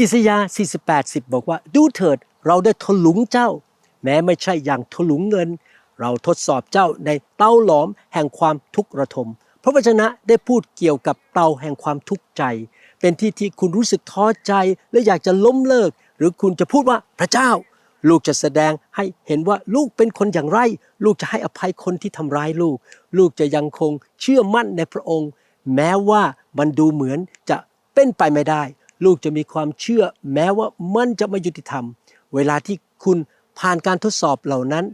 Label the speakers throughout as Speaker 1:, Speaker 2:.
Speaker 1: อิสยาห์48 10 บอกว่า ดูเถิดเราได้ถลุงเจ้า แม้ไม่ใช่อย่างถลุงเงิน เราทดสอบเจ้าในเตาหลอมแห่งความทุกข์ระทม พระวจนะได้พูดเกี่ยวกับเตาแห่งความทุกข์ใจ เป็นที่ที่คุณรู้สึกท้อใจและอยากจะล้มเลิก หรือคุณจะพูดว่าพระเจ้า ลูกจะแสดงให้เห็นว่าลูกเป็นคนอย่างไร ลูกจะให้อภัยคนที่ทำร้ายลูก ลูกจะยังคงเชื่อมั่นในพระองค์ แม้ว่ามันดูเหมือนจะเป็นไปไม่ได้ ลูกจะมีความเชื่อแม้ว่ามันจะไม่ยุติธรรม เวลาที่คุณผ่านการทดสอบเหล่านั้น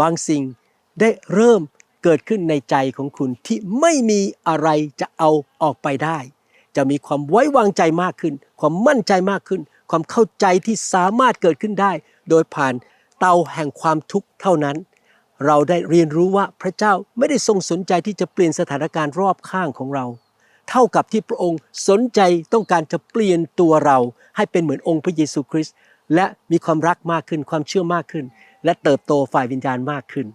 Speaker 1: บางสิ่งได้เริ่มเกิดขึ้นในใจของคุณที่ไม่มีอะไรจะเอาออกไปได้ จะมีความไว้วางใจมากขึ้น ความมั่นใจมากขึ้น ความเข้าใจที่สามารถเกิดขึ้นได้ โดยผ่านเตาแห่งความทุกข์เท่านั้น เราได้เรียนรู้ว่าพระเจ้าไม่ได้ทรงสนใจที่จะเปลี่ยนสถานการณ์รอบข้างของเรา เท่ากับที่พระองค์สนใจต้องการจะเปลี่ยนตัวเรา ให้เป็นเหมือนองค์พระเยซูคริสต์และมีความรักมากขึ้นความเชื่อมากขึ้น และเติบโตฝ่ายวิญญาณมากขึ้น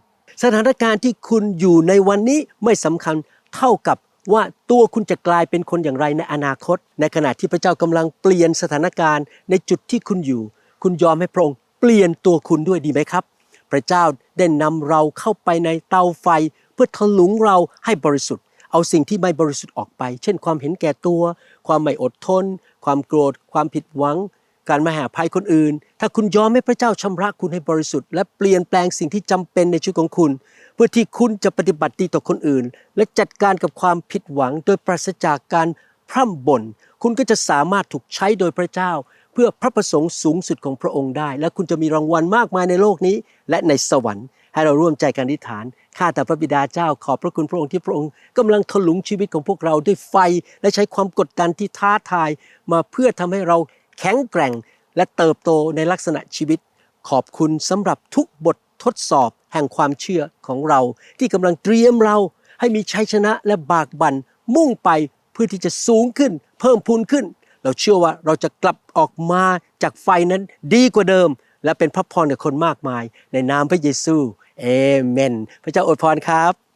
Speaker 1: สถานการณ์ที่คุณอยู่ในวันนี้ไม่สำคัญเท่ากับว่าตัวคุณจะกลายเป็นคนอย่างไรในอนาคต ในขณะที่พระเจ้ากำลังเปลี่ยนสถานการณ์ในจุดที่คุณอยู่ คุณยอมให้พระองค์เปลี่ยนตัวคุณด้วยดีไหมครับ พระเจ้าได้นำเราเข้าไปในเตาไฟ เพื่อถลุงเราให้บริสุทธิ์ เอาสิ่งที่ไม่บริสุทธิ์ออกไป เช่น ความเห็นแก่ตัว ความไม่อดทน ความโกรธ ความผิดหวัง การมาหาภัยคนอื่น ถ้าคุณยอมให้พระเจ้าชำระคุณให้บริสุทธิ์และเปลี่ยนแปลงสิ่งที่จำเป็นในชีวิตของคุณ เพื่อที่คุณจะปฏิบัติดีต่อคนอื่น และจัดการกับความผิดหวัง โดยปราศจากการพร่ำบ่นคุณก็จะสามารถถูกใช้โดยพระเจ้า เพื่อพระประสงค์สูงสุดของพระองค์ได้ และคุณจะมีรางวัลมากมายในโลกนี้ และในสวรรค์ ให้เราร่วมใจกันอธิษฐาน ข้าแต่พระบิดาเจ้าขอบพระคุณพระองค์ที่พระองค์กำลังถลุงชีวิตของพวกเราด้วยไฟ และใช้ความกดดันที่ท้าทายมาเพื่อทำให้เราแข็งแกร่ง และเติบโตในลักษณะชีวิต ขอบคุณสำหรับทุกบททดสอบแห่งความเชื่อของเรา ที่กำลังเตรียมเราให้มีชัยชนะและบากบัน่นมุ่งไปเพื่อที่จะสูงขึ้น เพิ่มพูนขึ้น เราเชื่อว่าเราจะกลับออกมาจากไฟนั้นดีกว่าเดิม และเป็นพระพรกับคนมากมาย ในนามพระเยซูเอเมน พระเจ้าอวยพรครับ